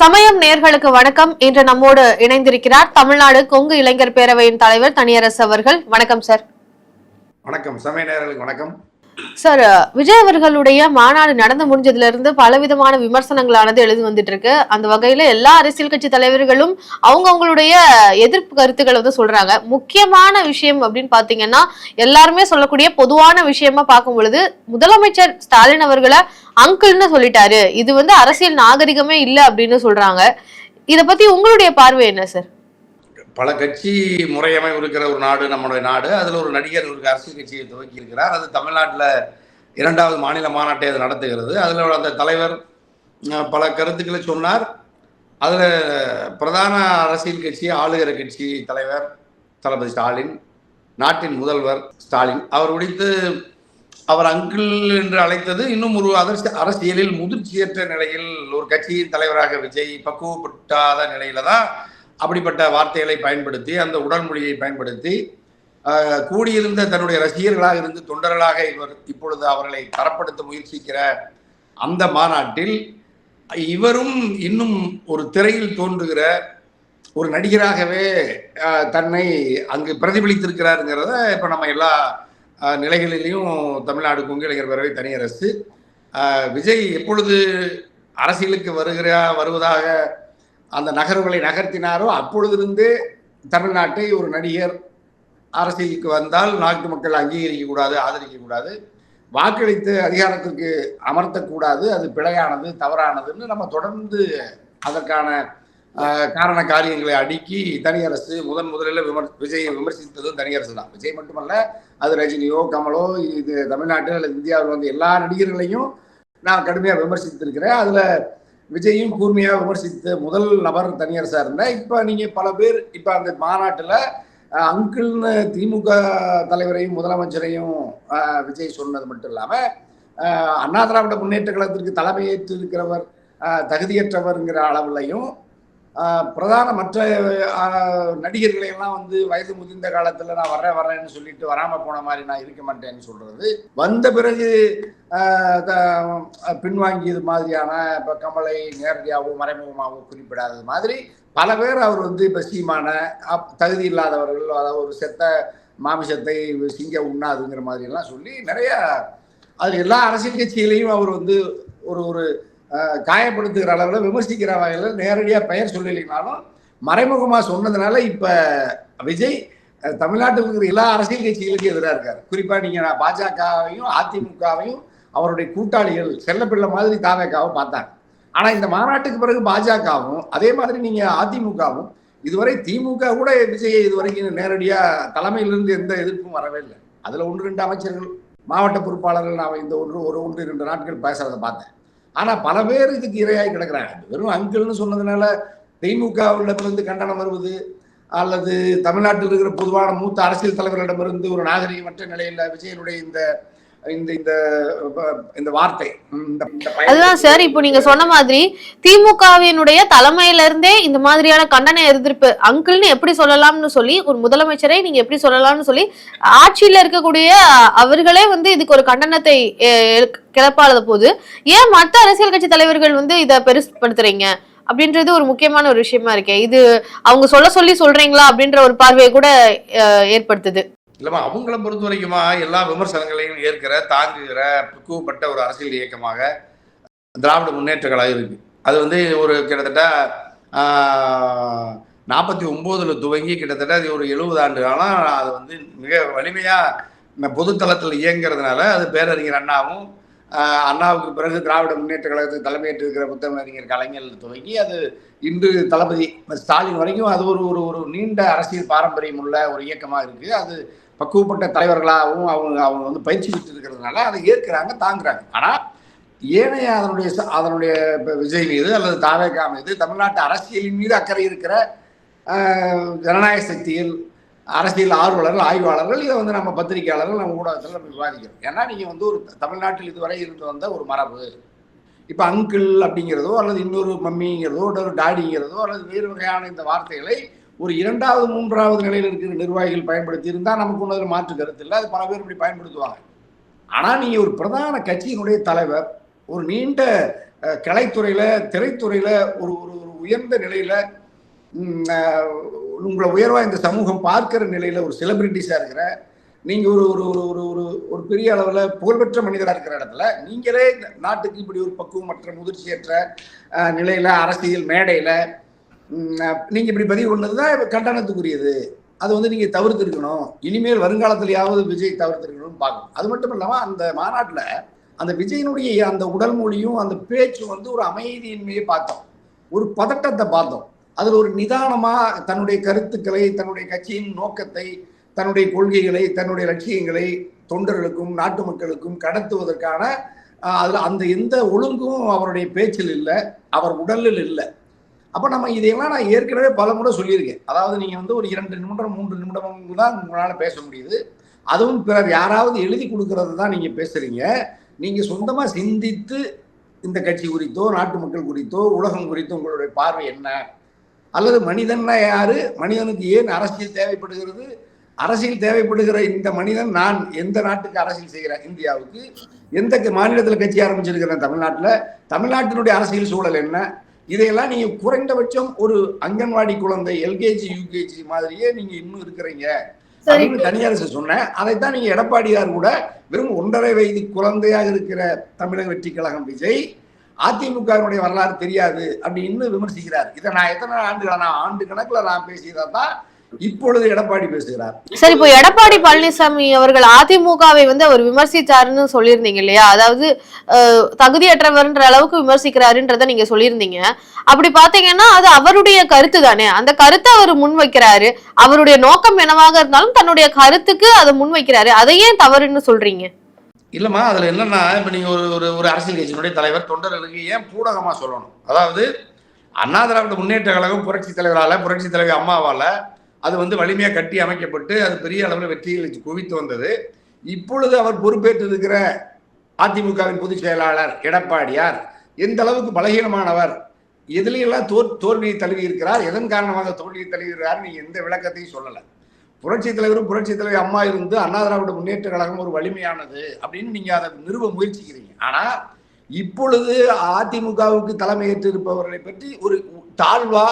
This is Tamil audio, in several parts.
சமயம் நேர்களுக்கு வணக்கம். இன்று நம்மோடு இணைந்திருக்கிறார் தமிழ்நாடு கொங்கு இளைஞர் பேரவையின் தலைவர் தனியரசு அவர்கள். வணக்கம் சார். வணக்கம். சமய நேர்களுக்கு வணக்கம். சார் uh, விஜய் அவர்களுடைய மாநாடு நடந்து முடிஞ்சதுல இருந்து பலவிதமான விமர்சனங்களானது எழுதி வந்துட்டு இருக்கு அந்த வகையில எல்லா அரசியல் கட்சி தலைவர்களும் அவங்க அவங்களுடைய எதிர்ப்பு கருத்துக்களை வந்து சொல்றாங்க. முக்கியமான விஷயம் அப்படின்னு பாத்தீங்கன்னா எல்லாருமே சொல்லக்கூடிய பொதுவான விஷயமா பார்க்கும் பொழுது முதலமைச்சர் ஸ்டாலின் அவர்களை அங்கிள்னு சொல்லிட்டாரு. இது வந்து அரசியல் நாகரிகமே இல்லை அப்படின்னு சொல்றாங்க. இத பத்தி உங்களுடைய பார்வை என்ன சார் பல கட்சி முறையமை இருக்கிற ஒரு நாடு நம்முடைய நாடு. அதில் ஒரு நடிகர் ஒரு அரசியல் கட்சியை துவக்கி இருக்கிறார் அது தமிழ்நாட்டில் இரண்டாவது மாநில மாநாட்டை அது நடத்துகிறது. அதில் அந்த தலைவர் பல கருத்துக்களை சொன்னார். அதில் பிரதான அரசியல் கட்சி ஆளுகிற கட்சி தலைவர் தளபதி ஸ்டாலின் நாட்டின் முதல்வர் ஸ்டாலின். அவர் உடைத்து அவர் அங்கிள் என்று அழைத்தது இன்னும் ஒரு அரசு அரசியலில் முதிர்ச்சியற்ற நிலையில் ஒரு கட்சியின் தலைவராக விஜய் பக்குவப்பட்டாத நிலையில தான் அப்படிப்பட்ட வார்த்தைகளை பயன்படுத்தி அந்த உடல்மொழியை பயன்படுத்தி கூடியிருந்த தன்னுடைய ரசிகர்களாக இருந்து தொண்டர்களாக இவர் இப்பொழுது அவர்களை தரப்படுத்த முயற்சிக்கிற அந்த மாநாட்டில் இவரும் இன்னும் ஒரு திரையில் தோன்றுகிற ஒரு நடிகராகவே தன்னை அங்கு பிரதிபலித்திருக்கிறாருங்கிறத இப்போ நம்ம எல்லா நிலைகளிலையும் தமிழ்நாடு கொங்கிளைஞர் பேரவை தனி அரசு விஜய் எப்பொழுது அரசியலுக்கு வருகிற வருவதாக அந்த நகர்வுகளை நகர்த்தினாரோ அப்பொழுதிருந்தே தமிழ்நாட்டை ஒரு நடிகர் அரசியலுக்கு வந்தால் நாட்டு மக்கள் அங்கீகரிக்க கூடாது ஆதரிக்க கூடாது வாக்களித்து அதிகாரத்திற்கு அமர்த்தக்கூடாது அது பிழையானது தவறானதுன்னு நம்ம தொடர்ந்து அதற்கான காரண காரியங்களை அடுக்கி தனியரசு முதன் முதலில் விமர் விஜயை விமர்சித்ததும் தனியரசு தான். விஜய் மட்டுமல்ல அது ரஜினியோ கமலோ இது தமிழ்நாட்டில் அல்லது இந்தியாவில் வந்து எல்லா நடிகர்களையும் நான் கடுமையாக விமர்சித்திருக்கிறேன். அதில் விஜயும் கூர்மையாக விமர்சித்த முதல் நபர் தனியார் சார் இருந்தேன் இப்போ நீங்கள் பல பேர் இப்போ அந்த மாநாட்டில் அங்கிள்னு திமுக தலைவரையும் முதலமைச்சரையும் விஜய் சொன்னது மட்டும் இல்லாமல் அண்ணா திராவிட முன்னேற்ற கழகத்திற்கு தலைமையேற்று இருக்கிறவர் தகுதியற்றவர்ங்கிற அளவுலையும் பிரதான மற்ற நடிகர்களை எல்லாம் வந்து வயது முதிர்ந்த காலத்துல நான் வர்றேன் வர்றேன்னு சொல்லிட்டு வராம போன மாதிரி நான் இருக்க மாட்டேன்னு சொல்றது. வந்த பிறகு த- பின்வாங்கியது மாதிரியான இப்போ கமலை நேரடியாகவும் மறைமுகமாகவும் குறிப்பிடாதது மாதிரி பல பேர் அவர் வந்து இப்போ சீமான அப்- தகுதி இல்லாதவர்கள் அதாவது ஒரு செத்த மாமிசத்தை சிங்க உண்ணாதுங்கிற மாதிரி எல்லாம் சொல்லி நிறைய அது எல்லா அரசியல் கட்சிகளையும் அவர் வந்து ஒரு ஒரு காயப்படுத்துகிற அளவில் விமர்சிக்கிற வகையில் நேரடியாக பெயர் சொல்லலைனாலும் மறைமுகமாக சொன்னதுனால இப்போ விஜய் தமிழ்நாட்டில் இருக்கிற எல்லா அரசியல் கட்சிகளுக்கும் எதிராக இருக்கார். குறிப்பாக நீங்கள் பாஜகவையும் அதிமுகவையும் அவருடைய கூட்டாளிகள் செல்லப்பிள்ளை மாதிரி தாவேக்காவும் பார்த்தாங்க. ஆனால் இந்த மாநாட்டுக்கு பிறகு பாஜகவும் அதே மாதிரி நீங்கள் அதிமுகவும் இதுவரை திமுக கூட விஜயை இதுவரைக்கும் நேரடியாக தலைமையிலிருந்து எந்த எதிர்ப்பும் வரவே இல்லை. அதில் ஒன்று ரெண்டு அமைச்சர்கள் மாவட்ட பொறுப்பாளர்கள் நான் இந்த ஒன்று ஒரு ஒன்று இரண்டு நாட்கள் பேசுறதை பார்த்தேன். ஆனா பல பேர் இதுக்கு இரையாகி கிடக்குறாங்க. வெறும் அங்கிள்னு சொன்னதுனால திமுகவிடமிருந்து கண்டனம் வருவது அல்லது தமிழ்நாட்டில் இருக்கிற பொதுவான மூத்த அரசியல் தலைவர்களிடமிருந்து ஒரு நாகரிகமற்ற நிலையில் விஜயனுடைய இந்த இந்த இந்த இந்த வார்த்தை அதுதான் சார் இப்போ நீங்க சொன்ன மாதிரி திமுகவினுடைய தலைமையில இருந்தே இந்த மாதிரியான கண்டன எதிர்ப்பு அங்கிள்னு எப்படி சொல்லலாம்னு சொல்லி ஒரு முதலமைச்சரை நீங்க எப்படி சொல்லலாம்னு சொல்லி ஆட்சியில இருக்கக்கூடிய அவர்களே வந்து இதுக்கு ஒரு கண்டனத்தை கிளப்பாத போது ஏன் மற்ற அரசியல் கட்சி தலைவர்கள் வந்து இதை பெருசுப்படுத்துறீங்க? அப்படின்றது ஒரு முக்கியமான ஒரு விஷயமா இருக்கேன் இது அவங்க சொல்ல சொல்லி சொல்றீங்களா அப்படின்ற ஒரு பார்வையை கூட ஏற்படுத்துது. இல்லைம்மா அவங்கள பொறுத்த வரைக்குமா எல்லா விமர்சனங்களையும் ஏற்கிற தாங்குகிற பக்குவப்பட்ட ஒரு அரசியல் இயக்கமாக திராவிட முன்னேற்ற கழகம் இருக்கு அது வந்து ஒரு கிட்டத்தட்ட நாற்பத்தி ஒம்போதுல துவங்கி கிட்டத்தட்ட அது ஒரு எழுபது ஆண்டு. காலம் அது வந்து மிக வலிமையாக பொதுத்தளத்தில் இயங்குறதுனால அது பேரறிஞர் அண்ணாவும் அண்ணாவுக்கு பிறகு திராவிட முன்னேற்ற கழகத்துக்கு தலைமையேற்று இருக்கிற புத்தகறிஞர் கலைஞர் துவங்கி அது இன்று தளபதி ஸ்டாலின் வரைக்கும் அது ஒரு ஒரு ஒரு நீண்ட அரசியல் பாரம்பரியம் உள்ள ஒரு இயக்கமாக இருக்குது அது பக்குவப்பட்ட தலைவர்களாகவும் அவங்க அவங்க வந்து பயிற்சி பெற்று இருக்கிறதுனால அதை ஏற்கிறாங்க தாங்குறாங்க. ஆனால் ஏனைய அதனுடைய அதனுடைய விஜய் மீது அல்லது தாவேகா மீது தமிழ்நாட்டு அரசியலின் மீது அக்கறை இருக்கிற ஜனநாயக சக்தியில் அரசியல் ஆர்வலர்கள் ஆய்வாளர்கள் இதை வந்து நம்ம பத்திரிகையாளர்கள் நம்ம ஊடகத்தில் நம்ம விவாதிக்கிறோம். ஏன்னா நீங்கள் வந்து ஒரு தமிழ்நாட்டில் இதுவரை இருந்து வந்த ஒரு மரபு. இப்போ அங்கிள் அப்படிங்கிறதோ அல்லது இன்னொரு மம்மிங்கிறதோ அல்லது ஒரு டாடிங்கிறதோ அல்லது வேறு வகையான இந்த வார்த்தைகளை ஒரு இரண்டாவது மூன்றாவது நிலையில் இருக்கிற நிர்வாகிகள் பயன்படுத்தி இருந்தால் நமக்கு ஒன்றும் மாற்று கருத்து இல்லை. அது பல பேர் இப்படி பயன்படுத்துவாங்க. ஆனால் நீங்கள் ஒரு பிரதான கட்சியினுடைய தலைவர் ஒரு நீண்ட கலைத்துறையில் திரைத்துறையில் ஒரு ஒரு ஒரு உயர்ந்த நிலையில் உங்களை உயர்வாக இந்த சமூகம் பார்க்கிற நிலையில் ஒரு செலிபிரிட்டிஸா இருக்கிற நீங்கள் ஒரு ஒரு ஒரு ஒரு ஒரு ஒரு பெரிய அளவில் புகழ்பெற்ற மனிதராக இருக்கிற இடத்துல நீங்களே இந்த நாட்டுக்கு இப்படி ஒரு பக்குவமற்ற முதிர்ச்சியற்ற நிலையில் அரசியல் மேடையில் நீங்கள் நீங்க இப்படி பதிவு பண்ணது தான் கண்டனத்துக்குரியது. அது வந்து நீங்க தவிர்த்திருக்கணும். இனிமேல் வருங்காலத்திலேயாவது விஜய் தவிர்த்திருக்கணும்னு பார்க்கணும். அது மட்டும் இல்லாம அந்த மாநாட்டுல அந்த விஜயனுடைய அந்த உடல் மொழியும் அந்த பேச்சும் வந்து ஒரு அமைதியின்மையை பார்த்தோம். ஒரு பதட்டத்தை பார்த்தோம். அதில் ஒரு நிதானமாக தன்னுடைய கருத்துக்களை தன்னுடைய கட்சியின் நோக்கத்தை தன்னுடைய கொள்கைகளை தன்னுடைய லட்சியங்களை தொண்டர்களுக்கும் நாட்டு மக்களுக்கும் கடத்துவதற்கான அதில் அந்த எந்த ஒழுங்கும் அவருடைய பேச்சில் இல்லை அவர் உடலில் இல்லை. அப்போ நம்ம இதையெல்லாம் நான் ஏற்கனவே பல முறை சொல்லியிருக்கேன். அதாவது நீங்க வந்து ஒரு இரண்டு நிமிடம் மூன்று நிமிடம் தான் உங்களால் பேச முடியுது. அதுவும் பிறர் யாராவது எழுதி கொடுக்கறது தான் நீங்க பேசுறீங்க. நீங்க சொந்தமாக சிந்தித்து இந்த கட்சி குறித்தோ நாட்டு மக்கள் குறித்தோ உலகம் குறித்தோ உங்களுடைய பார்வை என்ன? அல்லது மனிதன்னா யாரு? மனிதனுக்கு ஏன் அரசியல் தேவைப்படுகிறது? அரசியல் தேவைப்படுகிற இந்த மனிதன் நான் எந்த நாட்டுக்கு அரசியல் செய்கிறேன் இந்தியாவுக்கு? எந்த மாநிலத்தில் கட்சி ஆரம்பிச்சிருக்கிறேன் தமிழ்நாட்டில்? தமிழ்நாட்டினுடைய அரசியல் சூழல் என்ன? இதையெல்லாம் நீங்க குறைந்தபட்சம் ஒரு அங்கன்வாடி குழந்தை எல்கேஜி யூகேஜி மாதிரியே நீங்க இன்னும் இருக்கிறீங்க. அப்படின்னு தனியரசு சொன்னேன். அதைத்தான் நீங்க எடப்பாடியார் கூட வெறும் ஒன்றரை வயது குழந்தையாக இருக்கிற தமிழக வெற்றி கழகம் விஜய் அதிமுகவினுடைய வரலாறு தெரியாது. அப்படின்னு விமர்சிக்கிறார். இதை நான் எத்தனை ஆண்டுகளா நான் ஆண்டு கணக்குல நான் பேசியதை தான் இப்பொழுது எடப்பாடி பேசுகிறார். சரி இப்போ எடப்பாடி பழனிசாமி அவர்கள் அதிமுகவை வந்து அவர் விமர்சித்தாருன்னு சொல்லியிருந்தீங்க இல்லையா? அதாவது தகுதியற்றவர்ன்ற அளவுக்கு விமர்சிக்கிறாருன்றத நீங்க சொல்லியிருந்தீங்க. அப்படி பாத்தீங்கன்னா அது அவருடைய கருத்து தானே? அந்த கருத்தை அவர் முன்வைக்கிறாரு. அவருடைய நோக்கம் என்னவாக இருந்தாலும் தன்னுடைய கருத்துக்கு அதை முன்வைக்கிறாரு. அதை ஏன் தவறுன்னு சொல்றீங்க? இல்லைம்மா அதில் என்னன்னா இப்போ நீங்கள் ஒரு ஒரு ஒரு அரசியல் கட்சியினுடைய தலைவர் தொண்டர்களுக்கு ஏன் பூடகமாக சொல்லணும்? அதாவது அண்ணா திராவிட முன்னேற்ற கழகம் புரட்சி தலைவரால் புரட்சி தலைவர் அம்மாவால் அது வந்து வலிமையாக கட்டி அமைக்கப்பட்டு அது பெரிய அளவில் வெற்றிகளை குவித்து வந்தது. இப்பொழுது அவர் பொறுப்பேற்றிருக்கிற அதிமுகவின் பொதுச் செயலாளர் எடப்பாடியார் எந்த அளவுக்கு பலகீனமானவர் எதிலையெல்லாம் தோல் தோல்வியை தழுவி இருக்கிறார் எதன் காரணமாக தோல்வியை தழுவி நீங்கள் எந்த விளக்கத்தையும் சொல்லலை. புரட்சித் தலைவரும் புரட்சித் தலைவர் அம்மா இருந்து அண்ணா திராவிட முன்னேற்ற கழகம் ஒரு வலிமையானது அப்படின்னு நீங்கள் அதை நிறுவ முயற்சிக்கிறீங்க. ஆனால் இப்பொழுது அதிமுகவுக்கு தலைமையேற்று இருப்பவர்களை பற்றி ஒரு தாழ்வா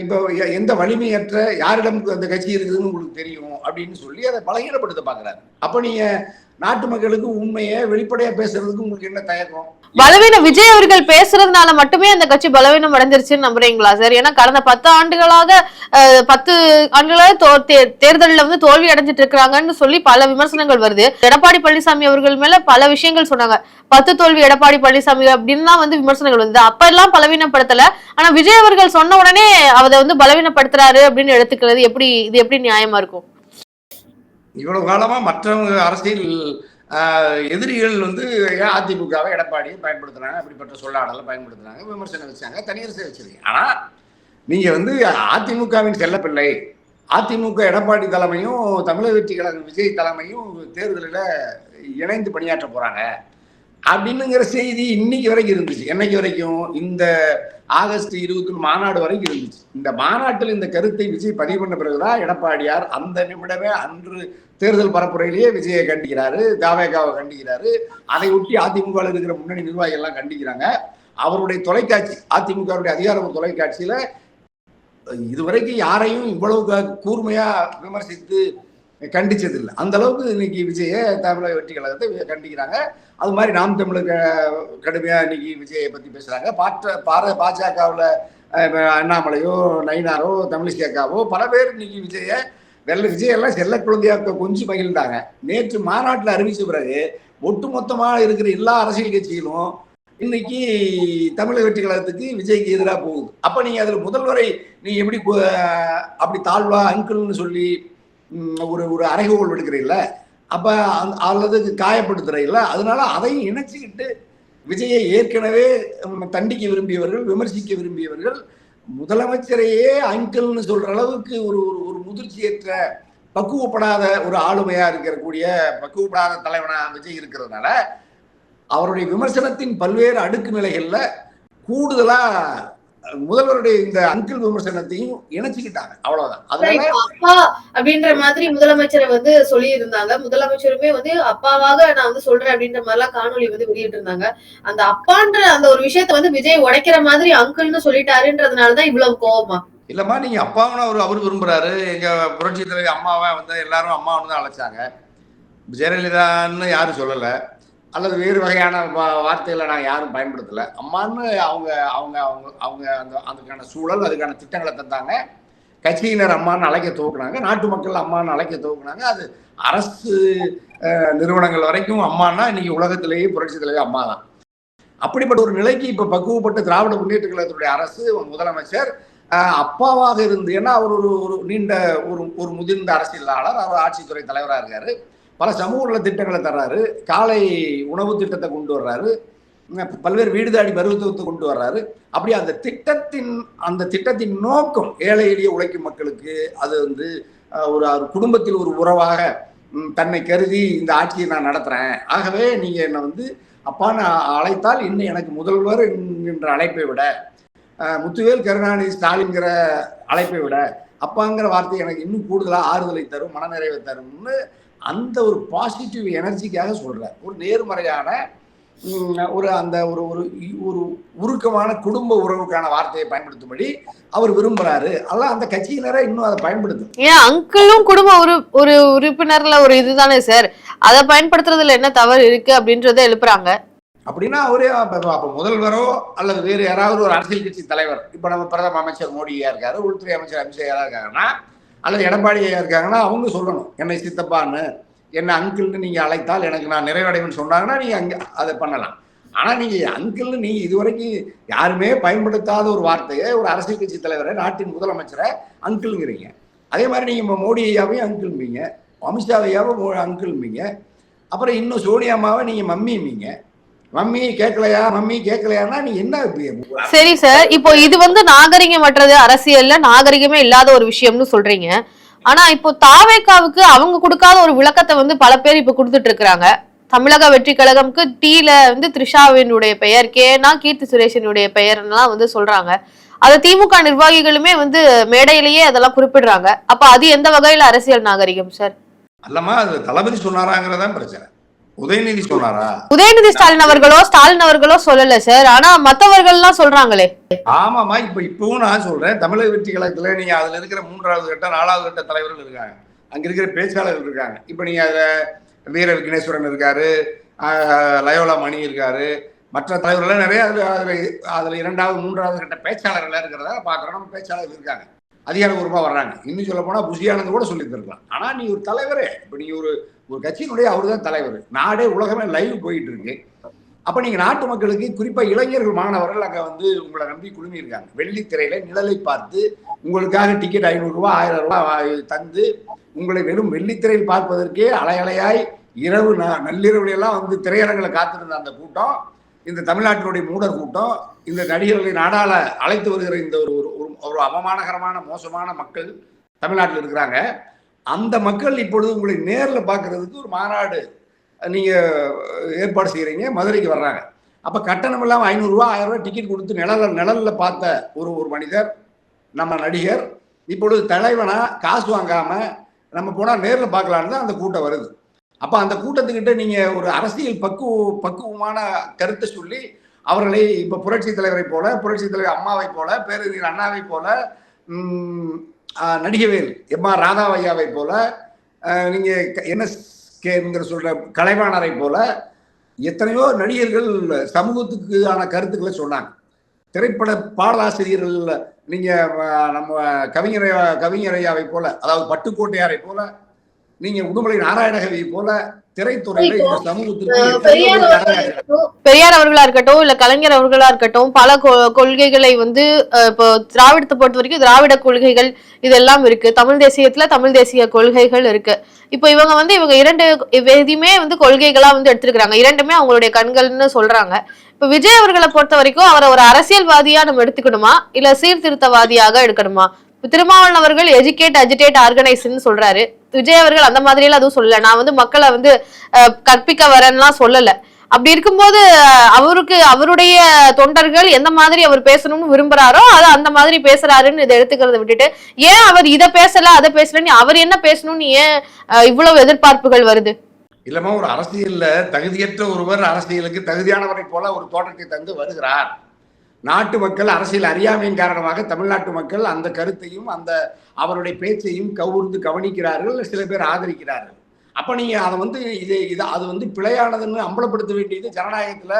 இப்போ எந்த வலிமையற்ற யாரிடம் அந்த கட்சி இருக்குதுன்னு உங்களுக்கு தெரியும் அப்படின்னு சொல்லி அதை பலகீனப்படுத்த பார்க்குறாரு. அப்போ நீங்க நாட்டு மக்களுக்கு உண்மையை வெளிப்படையா பேசுறதுக்கு உங்களுக்கு என்ன தயக்கம்? பலவீனம் விஜய் அவர்கள் பேசுறதுனால மட்டுமே அந்த கட்சி பலவீனம் அடைஞ்சிருச்சுன்னு நம்புறீங்களா சார்? ஏன்னா கடந்த பத்து ஆண்டுகளாக அஹ், பத்து ஆண்டுகளாக தேர்தலில் தே- வந்து தோல்வி அடைஞ்சிட்டு இருக்காங்கன்னு சொல்லி பல விமர்சனங்கள் வருது. எடப்பாடி பழனிசாமி அவர்கள் மேல பல விஷயங்கள் சொன்னாங்க. பத்து தோல்வி எடப்பாடி பழனிசாமி அப்படின்னு தான் வந்து விமர்சனங்கள் வந்து அப்ப எல்லாம் பலவீனப்படுத்தல. ஆனா விஜய் அவர்கள் சொன்ன உடனே அதை வந்து பலவீனப்படுத்துறாரு அப்படின்னு எடுத்துக்கிறது எப்படி இது எப்படி நியாயமா இருக்கும்? இவ்வளவு காலமாக மற்றவங்க அரசியல் எதிரிகள் வந்து அதிமுகவை எடப்பாடியை பயன்படுத்துனாங்க அப்படிப்பட்ட சொல்லாடலை பயன்படுத்துனாங்க விமர்சனம் வச்சாங்க தனியரசை வச்சிருக்கீங்க ஆனால் நீங்கள் வந்து அதிமுகவின் செல்லப்பிள்ளை அதிமுக எடப்பாடி தலைமையும் தமிழக வெற்றி கழகம் விஜய் தலைமையும் தேர்தலில் இணைந்து பணியாற்ற போகிறாங்க அப்படின்னுங்கிற செய்தி இன்னைக்கு வரைக்கும் இருந்துச்சு. என்னைக்கு வரைக்கும்? இந்த ஆகஸ்ட் இருபத்தி மாநாடு வரைக்கும் இருந்துச்சு. இந்த மாநாட்டில் இந்த கருத்தை விஜய் பதிவு பண்ண பிறகுதான் எடப்பாடியார் அந்த நிமிடமே அன்று தேர்தல் பரப்புரையிலேயே விஜயை கண்டிக்கிறாரு தாவேகாவை கண்டிக்கிறாரு. அதை ஒட்டி அதிமுக இருக்கிற முன்னணி நிர்வாகிகள் எல்லாம் கண்டிக்கிறாங்க. அவருடைய தொலைக்காட்சி அதிமுகவுடைய அதிகாரப்பூர்வ தொலைக்காட்சியில இதுவரைக்கும் யாரையும் இவ்வளவு கூர்மையா விமர்சித்து கண்டிச்சதில்லை. அந்த அளவுக்கு இன்னைக்கு விஜய தமிழக வெற்றி கழகத்தை கண்டிக்கிறாங்க. அது மாதிரி நாம் தமிழர் க- கடுமையா இன்னைக்கு விஜயை பத்தி பேசுறாங்க. பாற்ற பார பாஜகவில் அண்ணாமலையோ நயினாரோ தமிழிசை அக்காவோ பல பேர் இன்னைக்கு விஜய வெள்ள விஜயெல்லாம் செல்ல குழந்தையாக்க கொஞ்சம் மகிழ்ந்தாங்க நேற்று மாநாட்டில் அறிவித்த பிறகு ஒட்டுமொத்தமாக இருக்கிற எல்லா அரசியல் கட்சிகளும் இன்னைக்கு தமிழக வெற்றி கழகத்துக்கு விஜய்க்கு எதிராக போகுது. அப்போ நீங்கள் அதில் முதல்வரை நீ எப்படி அப்படி தாழ்வா அங்கிள்னு சொல்லி ஒரு ஒரு அறைகோல் விடுக்கிறீங்கள அப்ப அல்லது காயப்படுத்துறீல்ல? அதனால அதையும் இணைச்சிக்கிட்டு விஜயை ஏற்கனவே தண்டிக்க விரும்பியவர்கள் விமர்சிக்க விரும்பியவர்கள் முதலமைச்சரையே அங்கிள்னு சொல்ற அளவுக்கு ஒரு ஒரு ஒரு முதிர்ச்சியற்ற பக்குவப்படாத ஒரு ஆளுமையா இருக்கக்கூடிய பக்குவப்படாத தலைவனா விஜய் இருக்கிறதுனால அவருடைய விமர்சனத்தின் பல்வேறு அடுக்கு நிலைகள்ல கூடுதலா முதல்வருடைய இந்த அங்கிள் விமர்சனத்தையும் இணைச்சுக்கிட்டாங்க. அவ்வளவுதான். அப்பா அப்படின்ற மாதிரி முதலமைச்சரை வந்து சொல்லி இருந்தாங்க முதலமைச்சருமே வந்து அப்பாவாக நான் வந்து சொல்றேன் அப்படின்ற மாதிரி எல்லாம் காணொலி வந்து வெளியிட்டு இருந்தாங்க அந்த அப்பான்ற அந்த ஒரு விஷயத்த வந்து விஜய் உடைக்கிற மாதிரி அங்கிள்னு சொல்லிட்டாருன்றதுனாலதான் இவ்வளவு கோவமா? இல்லம்மா நீங்க அப்பாவும் அவர் அவர் விரும்புறாரு. எங்க புரட்சி தலைவி அம்மாவை வந்து எல்லாரும் அம்மாவை தான் அழைச்சாங்க. ஜெயலலிதான்னு யாரும் சொல்லல. அல்லது வேறு வகையான வார்த்தைகளை நான் யாரும் பயன்படுத்தல. அம்மான்னு அவங்க அவங்க அவங்க அவங்க அந்த அதுக்கான சூழல் அதுக்கான திட்டங்களை தந்தாங்க. கட்சியினர் அம்மான்னு அழைக்க துவக்குனாங்க. நாட்டு மக்கள் அம்மான்னு அழைக்க துவக்குனாங்க. அது அரசு நிறுவனங்கள் வரைக்கும் அம்மான்னா இன்னைக்கு உலகத்திலேயே புரட்சி தலைவர் அம்மா தான் அப்படிப்பட்ட ஒரு நிலைக்கு இப்போ பக்குவப்பட்ட திராவிட முன்னேற்ற கழகத்துடைய அரசு முதலமைச்சர் அப்பாவாக இருந்து ஏன்னா அவர் ஒரு ஒரு நீண்ட ஒரு ஒரு முதிர்ந்த அரசியலாளர் அவர் ஆட்சித்துறை தலைவராக இருக்காரு. பல சமூக நல திட்டங்களை தர்றாரு. காலை உணவு திட்டத்தை கொண்டு வர்றாரு. பல்வேறு வீடுதாடி மருத்துவத்தை கொண்டு வர்றாரு. அப்படி அந்த திட்டத்தின் அந்த திட்டத்தின் நோக்கம் ஏழை எளிய உழைக்கும் மக்களுக்கு அது வந்து ஒரு குடும்பத்தில் ஒரு உறவாக தன்னை கருதி இந்த ஆட்சியை நான் நடத்துகிறேன் ஆகவே நீங்கள் என்னை வந்து அப்பா நான் அழைத்தால் இன்னும் எனக்கு முதல்வர் என்கின்ற அழைப்பை விட முத்துவேல் கருணாநிதி ஸ்டாலின்கிற அழைப்பை விட அப்பாங்கிற வார்த்தை எனக்கு இன்னும் கூடுதலாக ஆறுதலை தரும் மனநிறைவை தரும்னு அந்த ஒரு பாசிட்டிவ் எனர்ஜிக்காக சொல்றார் ஒரு நேர்மறையான ஒரு அந்த ஒரு ஒரு ஒரு உருக்கமான குடும்ப உறவுக்கான வார்த்தையை பயன்படுத்தும்படி அவர் விரும்புறாரு. அதெல்லாம் அந்த கட்சியினரை இன்னும் அதை பயன்படுத்தும் ஏன் அங்கிளும் குடும்ப உறு ஒரு உறுப்பினர்ல ஒரு இதுதானே சார்? அதை பயன்படுத்துறதுல என்ன தவறு இருக்கு அப்படின்றத எழுப்புறாங்க. அப்படின்னா அவரே அப்ப முதல்வரோ அல்லது வேறு யாராவது ஒரு அரசியல் கட்சி தலைவர் இப்ப நம்ம பிரதம அமைச்சர் மோடியா இருக்காரு உள்துறை அமைச்சர் அமித்ஷா இருக்காங்கன்னா அல்லது எடப்பாடியா இருக்காங்கன்னா அவங்க சொல்லணும். என்னை சித்தப்பான்னு என்ன அங்கிள்னு நீங்கள் அழைத்தால் எனக்கு நான் நிறைவடைவேன்னு சொன்னாங்கன்னா நீங்கள் அங்கே அதை பண்ணலாம். ஆனால் நீங்கள் அங்கிள்னு நீங்கள் இதுவரைக்கும் யாருமே பயன்படுத்தாத ஒரு வார்த்தையை ஒரு அரசியல் கட்சி தலைவரை நாட்டின் முதலமைச்சரை அங்கிள்ங்கிறீங்க. அதே மாதிரி நீங்கள் இப்போ மோடி ஐயாவையும் அங்கிள்ம்பீங்க அமித்ஷா ஐயாவும் அங்கிள்ம்பீங்க அப்புறம் இன்னும் சோனியாமாவை அம்மாவை நீங்க மம்மிம்பீங்க மம்மி கேட்கலையா மம்மி கேட்கலையான்னா நீ என்ன சரி சார் இப்போ இது வந்து நாகரிகமற்றது அரசியல்ல நாகரிகமே இல்லாத ஒரு விஷயம்னு சொல்றீங்க. ஆனா இப்போ தாவேக்காவுக்கு அவங்க கொடுக்காத ஒரு விளக்கத்தை வந்து பல பேர் இப்ப கொடுத்துட்டு இருக்காங்க தமிழக வெற்றி கழகம்க்கு டீல வந்து த்ரிஷாவினுடைய பெயர் கேனா கீர்த்தி சுரேஷனுடைய பெயர்லாம் வந்து சொல்றாங்க. அது திமுக நிர்வாகிகளுமே வந்து மேடையிலேயே அதெல்லாம் குறிப்பிடுறாங்க. அப்ப அது எந்த வகையில அரசியல் நாகரிகம் சார் அல்லம்மா அது தளபதி சொன்னாராங்கிறதான் பிரச்சனை. உதயநிதி சொன்னாரா? உதயநிதி ஸ்டாலின் அவர்களோ ஸ்டாலின் அவர்களோ சொல்லல சார். ஆனா மத்தவர்கள்லாம் சொல்றாங்களே. ஆமாமா இப்ப இப்பவும் நான் சொல்றேன். தமிழக வெற்றி கழகத்துல நீங்க அதுல இருக்கிற மூன்றாவது கட்ட நாலாவது கட்ட தலைவர்கள் இருக்காங்க. அங்க இருக்கிற பேச்சாளர்கள் இருக்காங்க. இப்ப நீங்க அதுல வீர விக்னேஸ்வரன் இருக்காரு லயோலா மணி இருக்காரு. மற்ற தலைவர்கள் நிறைய அதுல அதுல அதுல இரண்டாவது மூன்றாவது கட்ட பேச்சாளர்கள் இருக்கிறதா பாக்குறோம். நம்ம பேச்சாளர்கள் இருக்காங்க. அதிகாரபூர்வமா வர்றாங்க. இன்னும் சொல்ல போனா புஷியானந்து கூட சொல்லி தரலாம் ஆனா நீ ஒரு தலைவரே. இப்ப நீ ஒரு ஒரு கட்சியினுடைய அவர் தான் தலைவர். நாடே உலகமே லைவ் போயிட்டு இருக்கு அப்ப நீங்க நாட்டு மக்களுக்கு குறிப்பா இளைஞர்கள் மாணவர்கள் அங்க வந்து உங்களை நம்பி குழுமி இருக்காங்க வெள்ளித்திரையில நிழலை பார்த்து உங்களுக்காக டிக்கெட் ஐநூறு ரூபாய் ஆயிரம் ரூபாய் வா- தந்து உங்களை வெறும் வெள்ளித்திரையில் பார்ப்பதற்கே அலையலையாய் இரவு ந- நள்ளிரவுல எல்லாம் வந்து திரையரங்களை காத்திருந்த அந்த கூட்டம் இந்த தமிழ்நாட்டினுடைய மூடர் கூட்டம் இந்த நடிகர்களை நாடால அழைத்து வருகிற இந்த ஒரு ஒரு- ஒரு ஒரு அவமானகரமான மோசமான மக்கள் தமிழ்நாட்டில் இருக்கிறாங்க. அந்த மக்கள் இப்பொழுது உங்களை நேரில் பார்க்கறதுக்கு ஒரு மாநாடு நீங்கள் ஏற்பாடு செய்கிறீங்க மதுரைக்கு வர்றாங்க. அப்போ கட்டணம் இல்லாமல் ஐநூறுரூவா ஆயிரம் டிக்கெட் கொடுத்து நிழல நிழலில் பார்த்த ஒரு ஒரு மனிதர் நம்ம நடிகர் இப்பொழுது தலைவனாக காசு வாங்காமல் நம்ம போனால் நேரில் பார்க்கலான்னு தான் அந்த கூட்டம் வருது. அப்போ அந்த கூட்டத்துக்கிட்ட நீங்கள் ஒரு அரசியல் பக்குவ பக்குவமான கருத்தை சொல்லி அவர்களை இப்போ புரட்சி தலைவரை போல புரட்சி தலைவர் அம்மாவை போல பேரறிஞர் அண்ணாவை போல நடிகவேல் எம் ஆர் ராதாவையாவை போல நீங்கள் என்எஸ்கேங்கிற சொல்கிற கலைவாணரை போல எத்தனையோ நடிகர்கள் சமூகத்துக்கான கருத்துக்களை சொன்னாங்க. திரைப்பட பாடலாசிரியர்கள் நீங்கள் நம்ம கவிஞரையா கவிஞரையாவை போல அதாவது பட்டுக்கோட்டையாரை போல நீங்க உடுமலை நாராயணகவியை போல திரைத்துறையில இந்த சமூகத்திற்கு எத்தனையோ பெரியார் அவர்களா இருக்கட்டும் இல்ல கலைஞர் அவர்களா இருக்கட்டும் பல கொள்கைகளை வந்து இப்போ திராவிடத்தை பொறுத்த வரைக்கும் திராவிட கொள்கைகள் இதெல்லாம் இருக்கு. தமிழ் தேசியத்துல தமிழ் தேசிய கொள்கைகள் இருக்கு. இப்போ இவங்க வந்து இவங்க இரண்டு எதையுமே வந்து கொள்கைகளா வந்து எடுத்திருக்கிறாங்க. இரண்டுமே அவங்களுடைய கண்கள்னு சொல்றாங்க. இப்ப விஜய் அவர்களை பொறுத்த வரைக்கும் அவரை ஒரு அரசியல்வாதியா நம்ம எடுத்துக்கணுமா? இல்ல சீர்திருத்தவாதியாக எடுக்கணுமா? திருமாவளவன் அவர்கள் எஜுகேட் அஜிடேட் ஆர்கனைஸ்ன்னு சொல்றாரு. விஜய் அவர்கள் அந்த மாதிரி எல்லாம் அதுவும் சொல்லல. நான் வந்து மக்களை வந்து கற்பிக்க வரேன்லாம் சொல்லல. அப்படி இருக்கும்போது அவருக்கு அவருடைய தொண்டர்கள் எந்த மாதிரி அவர் பேசணும்னு விரும்புறாரோ அதை அந்த மாதிரி பேசுறாருன்னு இதை எடுத்துக்கிறத விட்டுட்டு ஏன் அவர் இதை பேசல அதை பேசலன்னு அவர் என்ன பேசணும்னு ஏன் இவ்வளவு எதிர்பார்ப்புகள் வருது? இல்லமா ஒரு அரசியல்ல தகுதியற்ற ஒருவர் அரசியலுக்கு தகுதியானவரை போல ஒரு தோற்றத்தை தந்து வருகிறார். நாட்டு மக்கள் அரசியல் அறியாமையின் காரணமாக தமிழ்நாட்டு மக்கள் அந்த கருத்தையும் அந்த அவருடைய பேச்சையும் கவுர்ந்து கவனிக்கிறார்கள் சில பேர் ஆதரிக்கிறார்கள். அப்போ நீங்கள் அதை வந்து இது இது அது வந்து பிழையானதுன்னு அம்பலப்படுத்த வேண்டியது ஜனநாயகத்தில்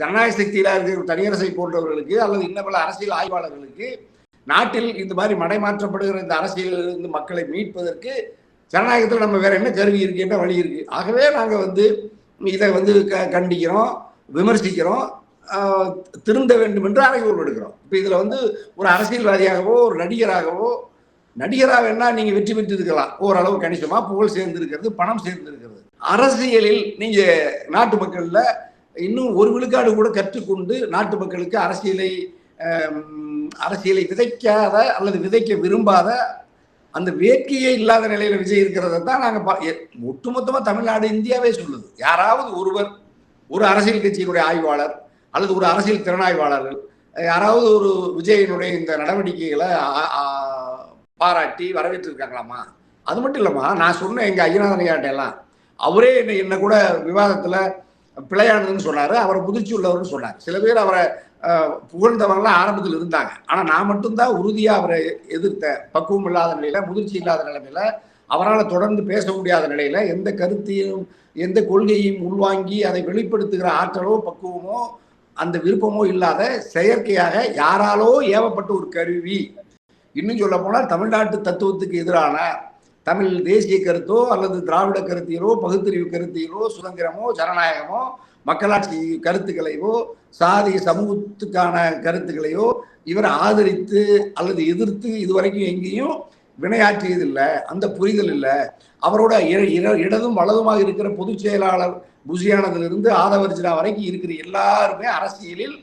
ஜனநாயக சக்தியில் இருக்கிற தனியரசை போன்றவர்களுக்கு அல்லது இன்ன பல அரசியல் ஆய்வாளர்களுக்கு நாட்டில் இந்த மாதிரி மடைமாற்றப்படுகிற இந்த அரசியலிருந்து மக்களை மீட்பதற்கு ஜனநாயகத்தில் நம்ம வேற என்ன கருவி இருக்கு என்ன வழி இருக்கு? ஆகவே நாங்கள் வந்து இதை வந்து க கண்டிக்கிறோம் விமர்சிக்கிறோம். திருந்த வேண்டும் என்று அறைகூர் விடுகிறோம். இப்போ இதில் வந்து ஒரு அரசியல்வாதியாகவோ ஒரு நடிகராகவோ நடிகராக வேணா நீங்கள் வெற்றி பெற்றிருக்கலாம். ஓரளவு கணிசமாக புகழ் சேர்ந்து இருக்கிறது பணம் சேர்ந்திருக்கிறது. அரசியலில் நீங்கள் நாட்டு மக்களில் இன்னும் ஒரு விழுக்காடு கூட கற்றுக்கொண்டு நாட்டு மக்களுக்கு அரசியலை அரசியலை விதைக்காத அல்லது விதைக்க விரும்பாத அந்த வேட்கையே இல்லாத நிலையில் விஜய் இருக்கிறத தான் நாங்கள் பா- தமிழ்நாடு இந்தியாவே சொல்லுது. யாராவது ஒருவர் ஒரு அரசியல் கட்சியினுடைய ஆய்வாளர் அல்லது ஒரு அரசியல் திறனாய்வாளர்கள் யாராவது ஒரு விஜயனுடைய இந்த நடவடிக்கைகளை பாராட்டி வரவேற்று இருக்காங்களாமா அது மட்டும் இல்லைம்மா நான் சொன்னேன் எங்கள் ஐயநாதன் ஐயாட்ட எல்லாம் அவரே என்ன என்ன கூட விவாதத்தில் பிழையானதுன்னு சொன்னார் அவரை முதிர்ச்சி உள்ளவர்னு சொன்னார். சில பேர் அவரை புகழ்ந்தவர்கள்லாம் புகழ்ந்தவங்களாம் ஆரம்பத்தில் இருந்தாங்க. ஆனால் நான் மட்டும்தான் உறுதியாக அவரை எதிர்த்த பக்குவம் இல்லாத நிலையில முதிர்ச்சி இல்லாத நிலைமையில அவரால் தொடர்ந்து பேச முடியாத நிலையில எந்த கருத்தையும் எந்த கொள்கையையும் உள்வாங்கி அதை வெளிப்படுத்துகிற ஆற்றலோ பக்குவமோ அந்த விருப்பமோ இல்லாத செயற்கையாக யாராலோ ஏவப்பட்ட ஒரு கருவி. இன்னும் சொல்ல போனால் தமிழ்நாட்டு தத்துவத்துக்கு எதிரான தமிழ் தேசிய கருத்தோ அல்லது திராவிட கருத்தியலோ பகுத்தறிவு கருத்தியலோ சுதந்திரமோ ஜனநாயகமோ மக்களாட்சி கருத்துக்களையோ சாதி சமூகத்துக்கான கருத்துக்களையோ இவர் ஆதரித்து அல்லது எதிர்த்து இதுவரைக்கும் எங்கேயும் வினையாற்றியதில்லை. அந்த புரிதல் இல்லை. அவரோட இடதும் வலதுமாக இருக்கிற பொதுச் செயலாளர் புசியானதிலிருந்து ஆதவர்ஜினா வரைக்கும் இருக்கிற எல்லாருமே அரசியலில்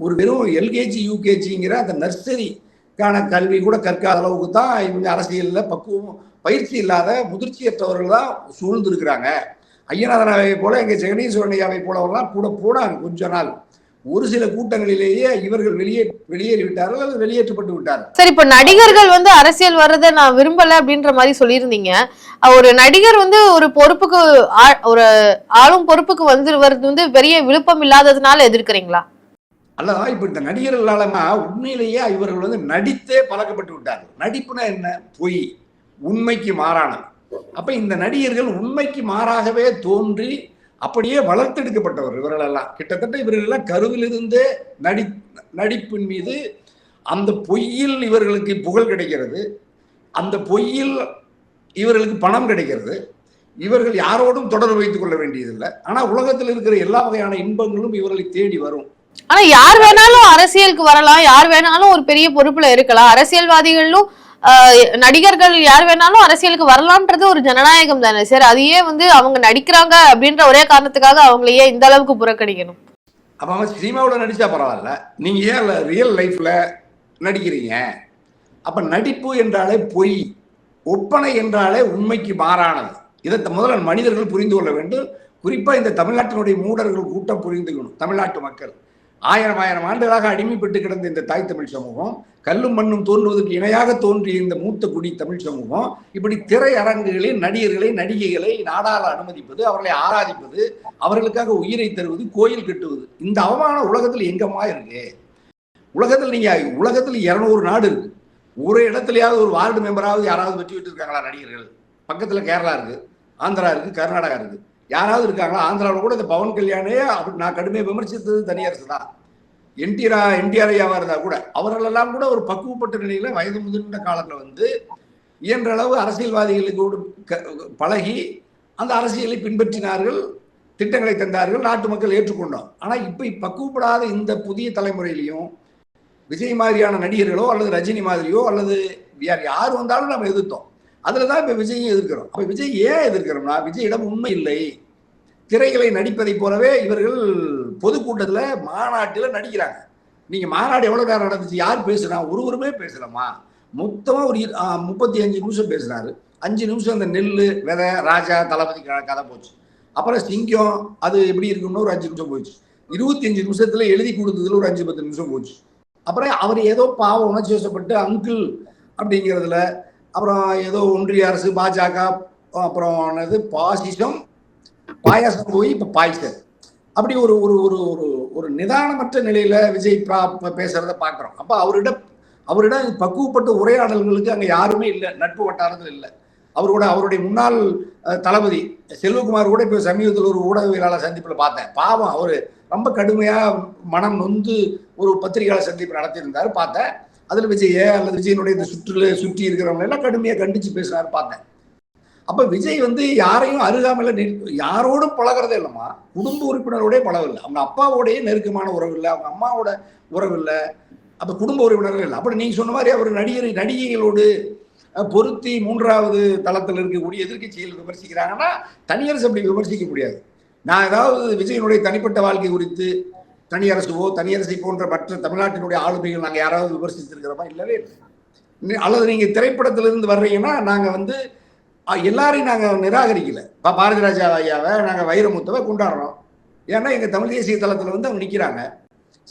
ஒரு வெறும் எல்கேஜி யூகேஜிங்கிற அந்த நர்சரிக்கான கல்வி கூட கற்காத அளவுக்கு தான் இவங்க அரசியலில் பக்குவம் பயிற்சி இல்லாத முதிர்ச்சியற்றவர்கள் தான் சூழ்ந்திருக்கிறாங்க. ஐயநாதனாவை போல எங்கள் ஜெகதீஸ்வரன் போலவர்கள்லாம் கூட போனாங்க கொஞ்ச நாள். ஒரு சில கூட்டங்களிலேயே இவர்கள் வெளியே வெளியேறி விட்டார்கள் அல்லது வெளியேற்றப்பட்டு விட்டார்கள். சரி இப்ப நடிகர்கள் வந்து அரசியல் வர்றதை நான் விரும்பல அப்படின்ற மாதிரி சொல்லியிருந்தீங்க. ஒரு நடிகர் வந்து ஒரு பொறுப்புக்கு ஒரு ஆளும் பொறுப்புக்கு வந்து வருது வந்து பெரிய விருப்பம் இல்லாததுனால எதிர்க்கிறீங்களா? அல்லதா இப்ப இந்த நடிகர்களாலமா உண்மையிலேயே இவர்கள் வந்து நடித்தே பழக்கப்பட்டு விட்டார்கள். நடிப்புனா என்ன? பொய். உண்மைக்கு மாறானது. அப்ப இந்த நடிகர்கள் உண்மைக்கு மாறாகவே தோன்றி அப்படியே வளர்த்தெடுக்கப்பட்டவர் இவர்கள் எல்லாம் கிட்டத்தட்ட இவர்கள் எல்லாம் கருவிலிருந்தே நடி நடிப்பின் மீது அந்த பொய்யில் இவர்களுக்கு புகழ் கிடைக்கிறது. அந்த பொய்யில் இவர்களுக்கு பணம் கிடைக்கிறது. இவர்கள் யாரோடும் தொடர்பு வைத்துக் கொள்ள வேண்டியதில்லை. ஆனா உலகத்தில் இருக்கிற எல்லா வகையான இன்பங்களும் இவர்களை தேடி வரும். ஆனா யார் வேணாலும் அரசியலுக்கு வரலாம். யார் வேணாலும் ஒரு பெரிய பொறுப்புல இருக்கலாம். அரசியல்வாதிகளும் நடிகர்கள் யார் வேணாலும் அரசியலுக்கு வரலாம்ன்றது ஒரு ஜனநாயகம் தானே. சார் அதையே வந்து அவங்க நடிக்கிறாங்க அப்படின்ற ஒரே காரணத்துக்காக அவங்களையே இந்த அளவுக்கு புறக்கணிக்கணும். அப்ப அவன் சினிமாவில் நடிச்சா பரவாயில்ல. நீங்க ஏன் ரியல் லைஃப்ல நடிக்கிறீங்க? அப்ப நடிப்பு என்றாலே பொய் ஒப்பனை என்றாலே உண்மைக்கு மாறானது. இதை முதல்ல மனிதர்கள் புரிந்து கொள்ள வேண்டும். குறிப்பா இந்த தமிழ்நாட்டினுடைய மூடர்கள் கூட்டம் புரிந்துக்கணும் தமிழ்நாட்டு மக்கள். ஆயிரம் ஆயிரம் ஆண்டுகளாக அடிமைப்பட்டு கிடந்த இந்த தாய் தமிழ் சமூகம் கல்லும் மண்ணும் தோன்றுவதற்கு இணையாக தோன்றிய இந்த மூத்த குடி தமிழ் சமூகம் இப்படி திரையரங்குகளில் நடிகர்களை நடிகைகளை நாடாள அனுமதிப்பது அவர்களை ஆராதிப்பது அவர்களுக்காக உயிரை தருவது கோயில் கட்டுவது இந்த அவமானம் உலகத்தில் எங்கம்மா இருக்கு? உலகத்தில் நீங்க உலகத்தில் இருநூறு நாடு இருக்கு. ஒரு இடத்துலயாவது ஒரு வார்டு மெம்பராவது யாராவது வெற்றி விட்டு இருக்காங்களா நடிகர்கள்? பக்கத்துல கேரளா இருக்கு ஆந்திரா இருக்கு கர்நாடகா இருக்கு. யாராவது இருக்காங்களா? ஆந்திராவில் கூட இந்த பவன் கல்யாணே அப்படி நான் கடுமையை விமர்சித்தது தனியரசு தான். என்டிஆர் என்டிஆர் ஐயாவாக இருந்தால் கூட அவர்களெல்லாம் கூட ஒரு பக்குவப்பட்ட நிலையில் வயது முதிர்ந்த காலத்தில் வந்து இயன்ற அளவு அரசியல்வாதிகளுக்கு பழகி அந்த அரசியலை பின்பற்றினார்கள் திட்டங்களை தந்தார்கள் நாட்டு மக்கள் ஏற்றுக்கொண்டோம். ஆனால் இப்போ பக்குவப்படாத இந்த புதிய தலைமுறையிலையும் விஜய் மாதிரியான நடிகர்களோ அல்லது ரஜினி மாதிரியோ அல்லது யார் யார் வந்தாலும் நம்ம எதிர்த்தோம். அதில் தான் இப்போ விஜயும் எதிர்க்கிறோம். அப்போ விஜய் ஏன் எதிர்க்கிறோம்னா விஜயிடம் உண்மை இல்லை. திரைகளை நடிப்பதை போலவே இவர்கள் பொதுக்கூட்டத்தில் மாநாட்டில் நடிக்கிறாங்க. நீங்க மாநாடு எவ்வளவு நேரம் நடந்துச்சு? யார் பேசுனா ஒருவருமே பேசலாமா மொத்தமா ஒரு இரு- முப்பத்தி அஞ்சு நிமிஷம் பேசுனாரு அஞ்சு நிமிஷம் அந்த நெல் விதை ராஜா தளபதி கதை போச்சு. அப்புறம் சிங்கம் அது எப்படி இருக்குன்னு ஒரு அஞ்சு நிமிஷம் போச்சு. இருபத்தி அஞ்சு நிமிஷத்துல எழுதி கொடுத்ததுல ஒரு அஞ்சு பத்து நிமிஷம் போச்சு. அப்புறம் அவர் ஏதோ பாவம் உணர்ச்சி வசப்பட்டு அங்கிள் அப்படிங்கிறதுல அப்புறம் ஏதோ ஒன்றிய அரசு பாஜக அப்புறம் என்னது பாசிசம் பாயாசம் போய் இப்ப பாய்ச்சல் அப்படி ஒரு ஒரு ஒரு ஒரு ஒரு நிதானமற்ற நிலையில விஜய் பிரா- பேசுறத பாக்குறோம் அப்ப அவரிடம் அவரிடம் பக்குவப்பட்ட உரையாடல்களுக்கு அங்க யாருமே இல்லை. நட்பு வட்டாரத்தில் இல்லை. அவரோட அவருடைய முன்னாள் தளபதி செல்வகுமார் கூட இப்போ சமீபத்தில் ஒரு ஊடகவியலாளர் சந்திப்பில் பார்த்தேன். பாவம் அவர் ரொம்ப கடுமையா மனம் நொந்து ஒரு பத்திரிகையாளர் சந்திப்பு நடத்தியிருந்தாரு. பார்த்தேன். அதில் விஜய அல்லது விஜயனுடைய இந்த சுற்றுல சுற்றி இருக்கிறவங்க எல்லாம் கடுமையாக கண்டிச்சு பேசினாரு பார்த்தேன். அப்ப விஜய் வந்து யாரையும் அருகாமையில யாரோடும் பழகிறதே இல்லம்மா. குடும்ப உறுப்பினரோடய பழகவில்லை. அவங்க அப்பாவோடய நெருக்கமான உறவு இல்லை. அவங்க அம்மாவோட உறவு இல்லை. அப்ப குடும்ப உறவினர்கள் இல்லை. அப்படி நீங்க சொன்ன மாதிரி அவர் நடிகர் நடிகைகளோடு பொருத்தி மூன்றாவது தளத்தில் இருக்கக்கூடிய எதிர்க்கட்சிகள் விமர்சிக்கிறாங்கன்னா தனியரசு அப்படி விமர்சிக்க முடியாது. நான் ஏதாவது விஜயனுடைய தனிப்பட்ட வாழ்க்கை குறித்து தனியரசுவோ தனியரசை போன்ற மற்ற தமிழ்நாட்டினுடைய ஆளுமைகள் நாங்கள் யாராவது விமர்சித்திருக்கிறோமா? இல்லவே இல்லை. அல்லது நீங்கள் திரைப்படத்திலிருந்து வர்றீங்கன்னா நாங்கள் வந்து எல்லாரையும் நாங்கள் நிராகரிக்கல. இப்போ பாரதி ராஜா ஐயாவை நாங்கள் வைரமுத்தவை கொண்டாடுறோம். ஏன்னா எங்கள் தமிழ் தேசிய தளத்தில் வந்து அவங்க நிற்கிறாங்க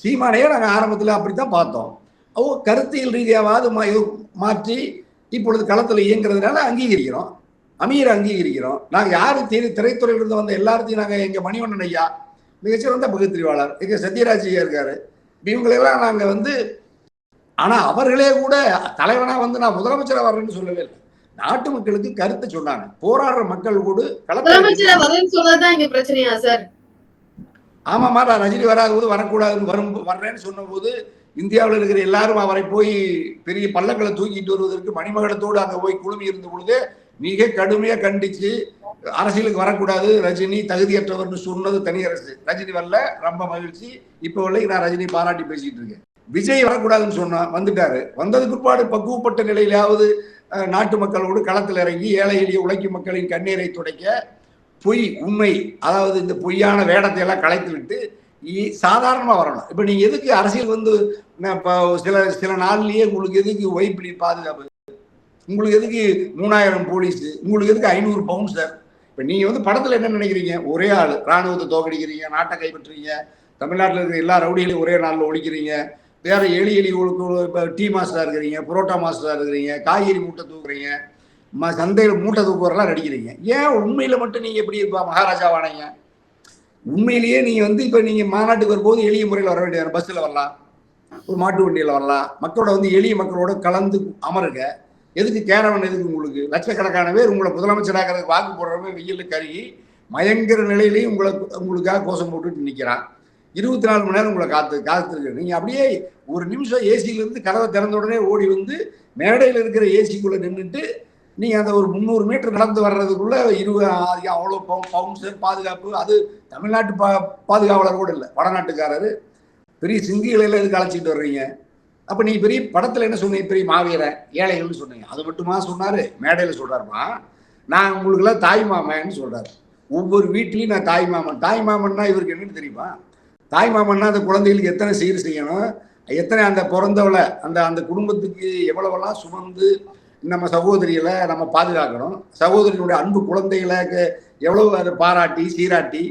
சீமானையே ஆரம்பத்தில் அப்படித்தான் பார்த்தோம். அவங்க கருத்தியல் ரீதியாவது மா- இது மாற்றி இப்பொழுது களத்தில் இயங்குறதுனால அங்கீகரிக்கிறோம். அமீரை அங்கீகரிக்கிறோம். நாங்கள் யார் திரு திரைத்துறையிலிருந்து வந்த எல்லாத்தையும் நாங்கள் எங்கள் மணிவண்ணன் ஐயா மிகச்சிறந்த பகுத்தறிவாளர் எங்கள் சத்யராஜ் ஐயா இருக்கார். இவங்களெல்லாம் நாங்கள் வந்து ஆனால் அவர்களே கூட தலைவனாக வந்து நான் முதலமைச்சராக வர்றேன்னு சொல்லவே இல்லை. நாட்டு மக்களுக்கு கருத்தை சொன்னாங்க. போராடுற மக்கள் கூட சார் ஆமாம்மா நான் ரஜினி வராத போது வரக்கூடாதுன்னு வரும் வர்றேன்னு சொன்னபோது இந்தியாவில் இருக்கிற எல்லாரும் அவரை போய் பெரிய பல்லக்களை தூக்கிட்டு வருவதற்கு மணிமகடத்தோடு அங்கே போய் குழுமி இருந்த பொழுது மிக கடுமையா கண்டிச்சு அரசியலுக்கு வரக்கூடாது ரஜினி தகுதியற்றவர்னு சொன்னது தனியரசு ரஜினி வரல ரொம்ப மகிழ்ச்சி. இப்போ வரைக்கும் நான் ரஜினி பாராட்டி பேசிட்டு இருக்கேன். விஜய் வரக்கூடாதுன்னு சொன்னா வந்துட்டாரு. வந்தது பிற்பாடு பக்குவப்பட்ட நிலையிலாவது நாட்டு மக்களோடு களத்தில் இறங்கி ஏழை எளிய உழைக்கும் மக்களின் கண்ணீரை துடைக்க பொய் உண்மை அதாவது இந்த பொய்யான வேடத்தை எல்லாம் களைத்து விட்டு இ- வரணும். இப்போ நீங்கள் எதுக்கு அரசியல் வந்து இப்போ சில சில நாள்லயே உங்களுக்கு எதுக்கு ஒய்பிடி பாதுகாப்பு? உங்களுக்கு எதுக்கு மூணாயிரம் போலீஸ்? உங்களுக்கு எதுக்கு ஐநூறு பவுன்சர் இப்போ நீங்கள் வந்து படத்தில் என்ன நினைக்கிறீங்க? ஒரே ஆள். ராணுவத்தை தோக்கடிக்கிறீங்க நாட்டை கைப்பற்றுறீங்க தமிழ்நாட்டில் இருக்கிற எல்லா ரவுடிகளையும் ஒரே நாளில் ஒழிக்கிறீங்க வேற எலி எலி ஒழுக்கு இப்போ டீ மாஸ்டராக இருக்கிறீங்க புரோட்டா மாஸ்டராக இருக்கிறீங்க காய்கறி மூட்டை தூக்குறீங்க ம சந்தையில் மூட்டை தூக்குறலாம் நடிக்கிறீங்க. ஏன் உண்மையில் மட்டும் நீங்கள் எப்படி இருப்பா மகாராஜாவானீங்க உண்மையிலேயே நீங்கள் வந்து இப்போ நீங்கள் மாநாட்டுக்கு வரும்போது எளிய முறையில் வர வேண்டிய பஸ்ஸில் வரலாம் ஒரு மாட்டு வண்டியில் வரலாம் மக்களோட வந்து எளிய மக்களோட கலந்து அமருங்க. எதுக்கு கேரவன் எதுக்கு உங்களுக்கு? லட்சக்கணக்கான பேர் உங்களை முதலமைச்சராகிறதுக்கு வாக்கு போடுறவங்க வெயிலில் கருகி மயங்கிற நிலையிலையும் உங்களை உங்களுக்காக கோஷம் போட்டுட்டு நிற்கிறான் இருபத்தி நாலு மணி நேரம் உங்களை காத்து காத்துருக்கு நீங்கள் அப்படியே ஒரு நிமிஷம் ஏசியிலேருந்து கதவை திறந்த உடனே ஓடி வந்து மேடையில் இருக்கிற ஏசிக்குள்ளே நின்றுட்டு நீங்கள் அந்த ஒரு முந்நூறு மீட்டர் நடந்து வர்றதுக்குள்ளே இருபது அவ்வளோ பவுன்சர் பாதுகாப்பு அது தமிழ்நாட்டு பா பாதுகாவலர் கூட இல்லை வடநாட்டுக்காரர். பெரிய சிங்கிகளை எதுக்கு அழைச்சிட்டு வர்றீங்க? அப்போ நீ பெரிய படத்தில் என்ன சொன்னீங்க? பெரிய மாவீரன் ஏழைகள்னு சொன்னீங்க. அது மட்டுமா சொன்னார்? மேடையில் சொல்கிறாருமா நான் உங்களுக்குலாம் தாய் மாமன்னு சொல்கிறார் ஒவ்வொரு வீட்லேயும் நான் தாய் மாமன். தாய் மாமன்னா இவருக்கு என்னன்னு தெரியுமா? தாய்மாமன்னா அந்த குழந்தைகளுக்கு எத்தனை சீர் செய்யணும்? எத்தனை அந்த பிறந்தவளை அந்த அந்த குடும்பத்துக்கு எவ்வளவெல்லாம் சுமந்து நம்ம சகோதரிகளை நம்ம பாதுகாக்கணும்? சகோதரியினுடைய அன்பு குழந்தைகளை எவ்வளவு அதை பாராட்டி சீராட்டி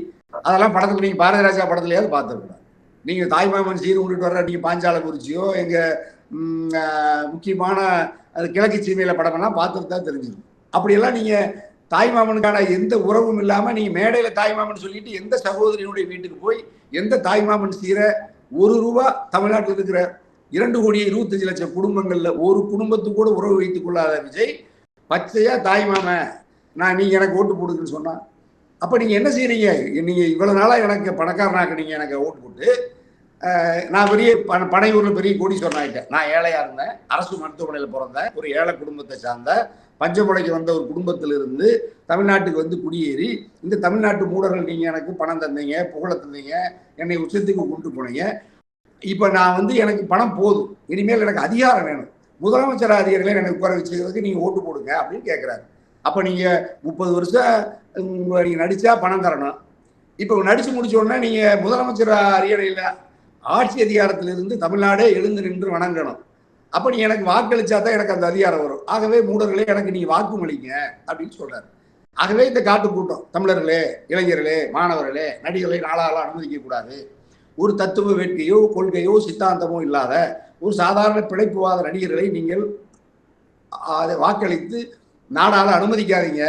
அதெல்லாம் படத்தில் நீங்கள் பாரதிராஜா படத்துலையாவது பார்த்துருக்கலாம் நீங்கள் தாய்மாமன் சீர் கொண்டுட்டு வர்ற நீங்கள் பாஞ்சால குறிச்சியோ எங்கள் முக்கியமான அது கிழக்கு சீமையில படமெல்லாம் பார்த்துட்டு தான் தெரிஞ்சிருக்கும். அப்படியெல்லாம் நீங்கள் தாய்மாமனுக்கான எந்த உறவும் இல்லாமல் நீங்கள் மேடையில் தாய்மாமன் சொல்லிட்டு எந்த சகோதரியினுடைய வீட்டுக்கு போய் எந்த தாய்மாமன் செய்கிற ஒரு ரூபா தமிழ்நாட்டில் இருக்கிற இரண்டு கோடி இருபத்தஞ்சு லட்சம் குடும்பங்களில் ஒரு குடும்பத்துக்கு கூட உறவு வைத்துக் கொள்ளாத விஜய் பச்சையா தாய்மாமன் நான் நீங்கள் எனக்கு ஓட்டு போடுங்கன்னு சொன்னான் அப்போ நீங்கள் என்ன செய்கிறீங்க நீங்கள் இவ்வளோ நாளாக எனக்கு பணக்காரனாக்க நீங்கள் எனக்கு ஓட்டு போட்டு நான் பெரிய பண பனையூரில் பெரிய கோடீஸ்வரன் ஆயிட்டேன். நான் ஏழையாக இருந்தேன். அரசு மருத்துவமனையில் பிறந்தேன். ஒரு ஏழை குடும்பத்தை சார்ந்த பஞ்சமுடைக்கு வந்த ஒரு குடும்பத்திலிருந்து தமிழ்நாட்டுக்கு வந்து குடியேறி இந்த தமிழ்நாட்டு மூடர்கள் நீங்கள் எனக்கு பணம் தந்தீங்க புகழ தந்தீங்க என்னை உச்சத்துக்கு கொண்டு போனீங்க. இப்போ நான் வந்து எனக்கு பணம் போதும். இனிமேல் எனக்கு அதிகாரம் வேணும். முதலமைச்சர் அதிகாரிகளை எனக்கு உட்கார வச்சுக்கிறதுக்கு நீங்கள் ஓட்டு போடுங்க அப்படின்னு கேட்குறாரு அப்போ நீங்கள் முப்பது வருஷம் நீங்கள் நடித்தா பணம் தரணும். இப்போ நடித்து முடிச்சோடனே உடனே முதலமைச்சர் அரியணையில் ஆட்சி அதிகாரத்திலிருந்து தமிழ்நாடே எழுந்து நின்று வணங்கணும். அப்ப நீ எனக்கு வாக்களிச்சா தான் எனக்கு அந்த அதிகாரம் வரும். ஆகவே மூடர்களே எனக்கு நீ வாக்குமளிங்க அப்படின்னு சொல்றாரு. ஆகவே இந்த காட்டு கூட்டம் தமிழர்களே இளைஞர்களே மாணவர்களே நடிகர்களை நாளாக அனுமதிக்க கூடாது. ஒரு தத்துவ வேட்கையோ கொள்கையோ சித்தாந்தமோ இல்லாத ஒரு சாதாரண பிழைப்புவாத நடிகர்களை நீங்கள் அதை வாக்களித்து நாடால அனுமதிக்காதீங்க.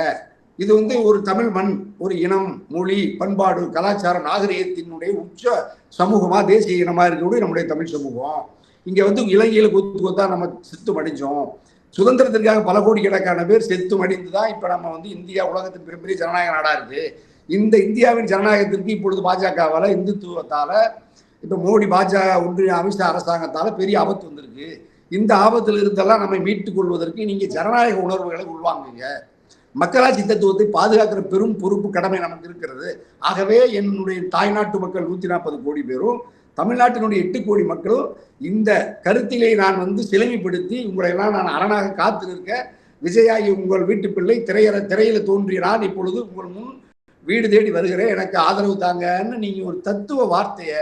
இது வந்து ஒரு தமிழ் மண் ஒரு இனம் மொழி பண்பாடு கலாச்சாரம் நாகரிகத்தினுடைய உச்ச சமூகமா தேசிய இனமா இருக்கக்கூடிய நம்முடைய தமிழ் சமூகம். இங்க வந்து இலங்கையில கொத்து கொத்தா நம்ம செத்து மடிஞ்சோம். சுதந்திரத்திற்காக பல கோடிக்கணக்கான பேர் செத்து மடிந்து தான் இப்ப நம்ம வந்து இந்தியா உலகத்தின் மிகப்பெரிய ஜனநாயக நாடா இருக்கு. இந்த இந்தியாவின் ஜனநாயகத்திற்கு இப்பொழுது பாஜகவால இந்துத்துவத்தால இப்ப மோடி பாஜக ஒன்றிய அமித்ஷா அரசாங்கத்தால பெரிய ஆபத்து வந்திருக்கு. இந்த ஆபத்தில் இருந்தெல்லாம் நம்மை மீட்டுக் கொள்வதற்கு நீங்க ஜனநாயக உணர்வுகளை உள்வாங்குங்க. மக்களாட்சி தத்துவத்தை பாதுகாக்கிற பெரும் பொறுப்பு கடமை நமக்கு இருக்கிறது. ஆகவே என்னுடைய தாய்நாட்டு மக்கள் நூத்தி நாற்பது கோடி பேரும் தமிழ்நாட்டினுடைய எட்டு கோடி மக்களும் இந்த கருத்திலே நான் வந்து சிலைமைப்படுத்தி உங்களை எல்லாம் நான் அரணாக காத்து நிற்க விஜயாகி உங்கள் வீட்டு பிள்ளை திரையர திரையில தோன்றிய நான் இப்பொழுது உங்கள் முன் வீடு தேடி வருகிறேன். எனக்கு ஆதரவு தாங்கன்னு நீங்கள் ஒரு தத்துவ வார்த்தையை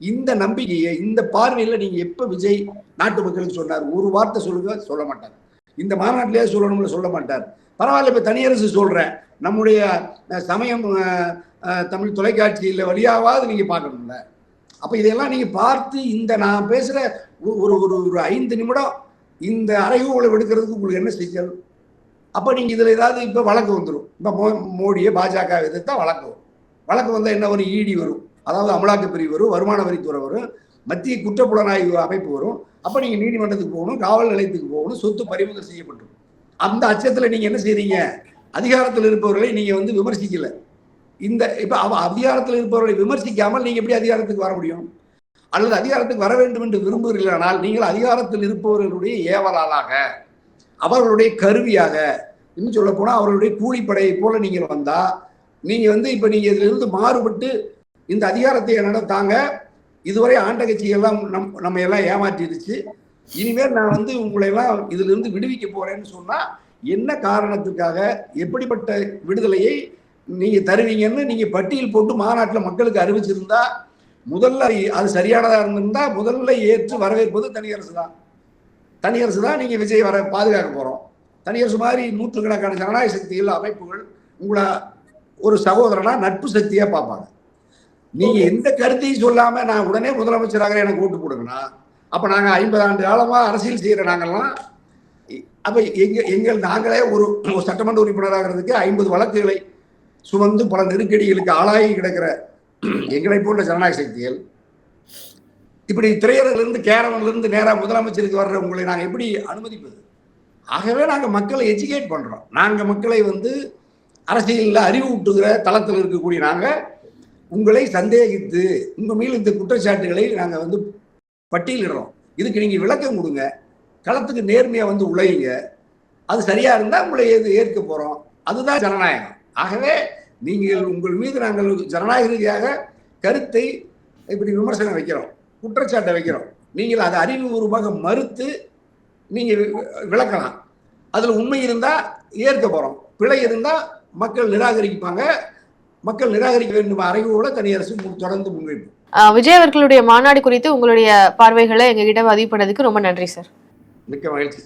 இந்த நம்பிக்கையை இந்த பார்வையில் நீங்கள் எப்போ விஜய் நாட்டு மக்களுக்கு சொன்னார் ஒரு வார்த்தை சொல்லுங்க சொல்ல மாட்டார். இந்த மாநாட்டிலேயே சொல்லணும்னு சொல்ல மாட்டார். பரவாயில்ல இப்போ தனியரசு சொல்கிறேன் நம்முடைய சமயம் தமிழ் தொலைக்காட்சியில் வழியாவது நீங்கள் பார்க்கணும்ல. அப்ப இதையெல்லாம் நீங்க பார்த்து இந்த நான் பேசுற ஒரு ஒரு ஒரு ஐந்து நிமிடம் இந்த அறைகூலை எடுக்கிறதுக்கு உங்களுக்கு என்ன சிக்கல் அப்ப நீங்க இதுல ஏதாவது இப்ப வழக்கு வந்துடும் இப்ப மோ- மோடியை பாஜக எதிர்த்தா வழக்கு வரும். வழக்கு வந்தா என்ன வரும்? இடி வரும். அதாவது அமலாக்க பிரிவு வரும் வருமான வரித்துறை வரும் மத்திய குற்றப்புலனாய்வு அமைப்பு வரும். அப்ப நீங்க நீதிமன்றத்துக்கு போகணும் காவல் நிலையத்துக்கு போகணும் சொத்து பறிமுதல் செய்யப்பட்டுரும். அந்த அச்சத்துல நீங்க என்ன செய்றீங்க? அதிகாரத்தில் இருப்பவர்களை நீங்க வந்து விமர்சிக்கல. இந்த இப்போ அவ அதிகாரத்தில் இருப்பவர்களை விமர்சிக்காமல் நீங்கள் எப்படி அதிகாரத்துக்கு வர முடியும்? அல்லது அதிகாரத்துக்கு வர வேண்டும் என்று விரும்புகிறீர்களானால் நீங்கள் அதிகாரத்தில் இருப்பவர்களுடைய ஏவலாளாக அவர்களுடைய கருவியாக இன்னும் சொல்ல அவர்களுடைய கூலிப்படையை போல நீங்கள் வந்தால் நீங்கள் வந்து இப்போ நீங்கள் இதிலிருந்து மாறுபட்டு இந்த அதிகாரத்தை நடத்தாங்க இதுவரை ஆண்ட கட்சிகள்லாம் நம் நம்ம எல்லாம் ஏமாற்றிடுச்சு இனிமேல் நான் வந்து உங்களை எல்லாம் இதிலிருந்து விடுவிக்க போறேன்னு சொன்னால் என்ன காரணத்துக்காக எப்படிப்பட்ட விடுதலையை நீங்க தருவீங்கன்னு நீங்க பட்டியல் போட்டு மாநாட்டில் மக்களுக்கு அறிவிச்சிருந்தா முதல்ல அது சரியானதா இருந்திருந்தா முதல்ல ஏற்று வரவேற்பது தனியரசு தான். தனியரசு தான் நீங்க விஜய் வர பாதுகாக்க போறோம். தனியரசு மாதிரி நூற்றுக்கணக்கான ஜனநாயக சக்திகள் அமைப்புகள் உங்களை ஒரு சகோதரனா நட்பு சக்தியா பார்ப்பாங்க. நீங்க எந்த கருத்தையும் சொல்லாம நான் உடனே முதலமைச்சராக எனக்கு ஓட்டு போடுங்கன்னா அப்ப நாங்க ஐம்பது ஆண்டு காலமா அரசியல் செய்யற நாங்கெல்லாம் இ- அப்ப எங்க எங்கள் நாங்களே ஒரு சட்டமன்ற உறுப்பினராகிறதுக்கு ஐம்பது வழக்குகளை சுமந்து பல நெருக்கடிகளுக்கு ஆளாகி கிடக்கிற எங்களை போன்ற ஜனநாயக சக்திகள் இப்படி திரையரங்குல இருந்து நேராக முதலமைச்சருக்கு வர்ற உங்களை நாங்கள் எப்படி அனுமதிப்பது? ஆகவே நாங்கள் மக்களை எஜுகேட் பண்ணுறோம் நாங்கள் மக்களை வந்து அரசியலில் அறிவு ஊட்டுகிற தளத்தில் இருக்கக்கூடிய நாங்கள் உங்களை சந்தேகித்து உங்கள் மேல் இந்த குற்றச்சாட்டுகளை நாங்கள் வந்து பட்டியலிடுறோம். இதுக்கு நீங்கள் விளக்கம் கொடுங்க. களத்துக்கு நேர்மையாக வந்து உழையுங்க. அது சரியாக இருந்தால் உங்களை ஏது ஏற்க போகிறோம் அதுதான் ஜனநாயகம். ஆகவே நீங்கள் உங்கள் மீது நாங்கள் ஜனநாயக ரீதியாக கருத்தை இப்படி விமர்சனம் வைக்கிறோம் குற்றச்சாட்டை வைக்கிறோம். நீங்கள் அதை அறிவுபூர்வமாக மறுத்து நீங்க வி- விளக்கலாம். அதுல உண்மை இருந்தா ஏற்க போறோம். பிழை இருந்தா மக்கள் நிராகரிப்பாங்க. மக்கள் நிராகரிக்க வேண்டும் அறைகூட தனியரசு முன் தொடர்ந்து முன்வைப்பு ஆஹ் விஜய் அவர்களுடைய மாநாடு குறித்து உங்களுடைய பார்வைகளை எங்ககிட்ட பதிவு பண்ணதுக்கு ரொம்ப நன்றி சார். மிக்க மகிழ்ச்சி